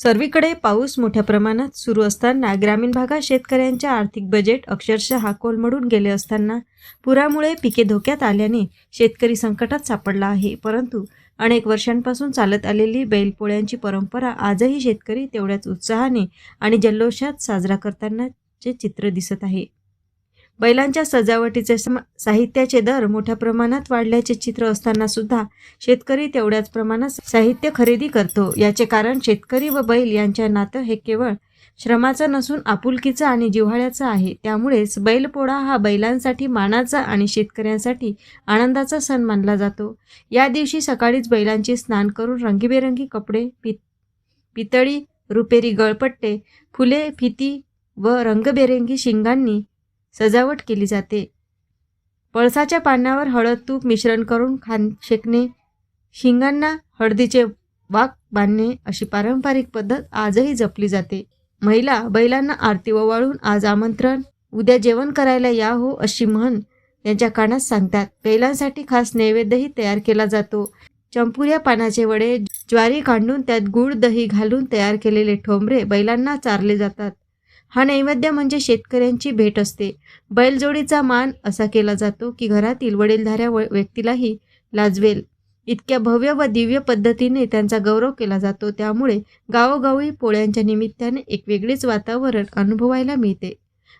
सर्वीकडे पाऊस मोठ्या प्रमाणात सुरू असताना ग्रामीण भागात शेतकऱ्यांच्या आर्थिक बजेट अक्षरशः कोलमडून गेले असताना पुरामुळे पिके धोक्यात आल्याने शेतकरी संकटात सापडला आहे. परंतु अनेक वर्षांपासून चालत आलेली बैलपोळ्यांची परंपरा आजही शेतकरी तेवढ्याच उत्साहाने आणि जल्लोषात साजरा करतानाचे चित्र दिसत आहे. बैलांच्या सजावटीचे सम- साहित्याचे दर मोठ्या प्रमाणात वाढल्याचे चित्र असताना सुद्धा शेतकरी तेवढ्याच प्रमाणात साहित्य खरेदी करतो. याचे कारण शेतकरी व बैल यांच्या नातं हे केवळ श्रमाचं नसून आपुलकीचं आणि जिव्हाळ्याचं आहे. त्यामुळेच बैलपोळा हा बैलांसाठी मानाचा आणि शेतकऱ्यांसाठी आनंदाचा सण मानला जातो. या दिवशी सकाळीच बैलांचे स्नान करून रंगीबेरंगी कपडे पि पितळी रुपेरी गळपट्टे फुले फिती व रंगबेरंगी शिंगांनी सजावट केली जाते. पळसाच्या पानावर हळद तूप मिश्रण करून खान शेकणे. शिंगांना हळदीचे वाक बांधणे अशी पारंपरिक पद्धत आजही जपली जाते. महिला बैलांना आरती ओवाळून आज आमंत्रण उद्या जेवण करायला या हो अशी म्हण त्यांच्या कानात सांगतात. बैलांसाठी खास नैवेद्यही तयार केला जातो. चंपुऱ्या पानाचे वडे ज्वारी काढून त्यात गुळ दही घालून तयार केलेले ठोंबरे बैलांना चारले जातात. हा नैवेद्य म्हणजे शेतकऱ्यांची भेट असते. बैलजोडीचा मान असा केला जातो की घरातील वडीलधाऱ्या व- व्यक्तीलाही लाजवेल. इतक्या भव्य व दिव्य पद्धतीने त्यांचा गौरव केला जातो त्यामुळे गावोगावी पोळ्यांच्या निमित्ताने एक वेगळेच वातावरण अनुभवायला मिळते.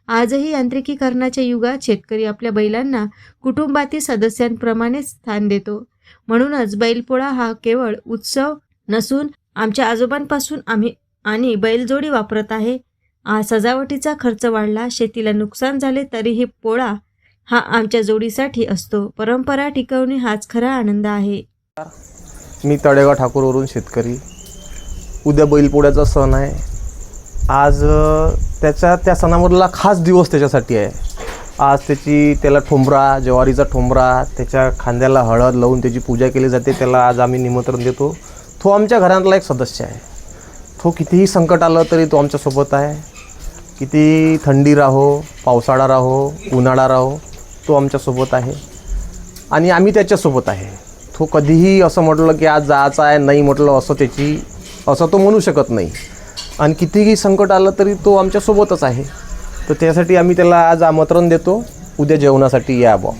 आजही यांत्रिकीकरणाच्या युगात शेतकरी आपल्या बैलांना कुटुंबातील सदस्यांप्रमाणे स्थान देतो. म्हणूनच बैलपोळा हा केवळ उत्सव नसून आमच्या आजोबांपासून आम्ही आणि बैलजोडी वापरत आहे सजावटीचा खर्च वाढला शेतीला नुकसान झाले तरीही पोळा हा आमच्या जोडीसाठी असतो. परंपरा टिकवणे हाच खरा आनंद आहे. मी तळेगाव ठाकूरवरून शेतकरी. उद्या बैलपोळ्याचा सण आहे. आज त्याच्या त्या सणामधला खास दिवस त्याच्यासाठी आहे. आज त्याची त्याला ठोंबरा ज्वारीचा ठोंबरा त्याच्या खांद्याला हळद लावून त्याची पूजा केली जाते त्याला आज आम्ही निमंत्रण देतो. तो आमच्या घरातला एक सदस्य आहे. तो कितीही संकट आलं तरी तो आमच्यासोबत आहे. किती थंडी राहो पावसाळा राहो उन्हाळा राहो तो आमच्यासोबत आहे. आणि आम्ही त्याच्यासोबत आहे. तो कधीही असं म्हटलं की आज जायचं आहे नाही म्हटलं असं त्याची असं तो म्हणू शकत नाही. आणि कितीही संकट आलं तरी तो आमच्यासोबतच आहे. तर त्यासाठी आम्ही त्याला आज आमंत्रण देतो. उद्या जेवणासाठी या बा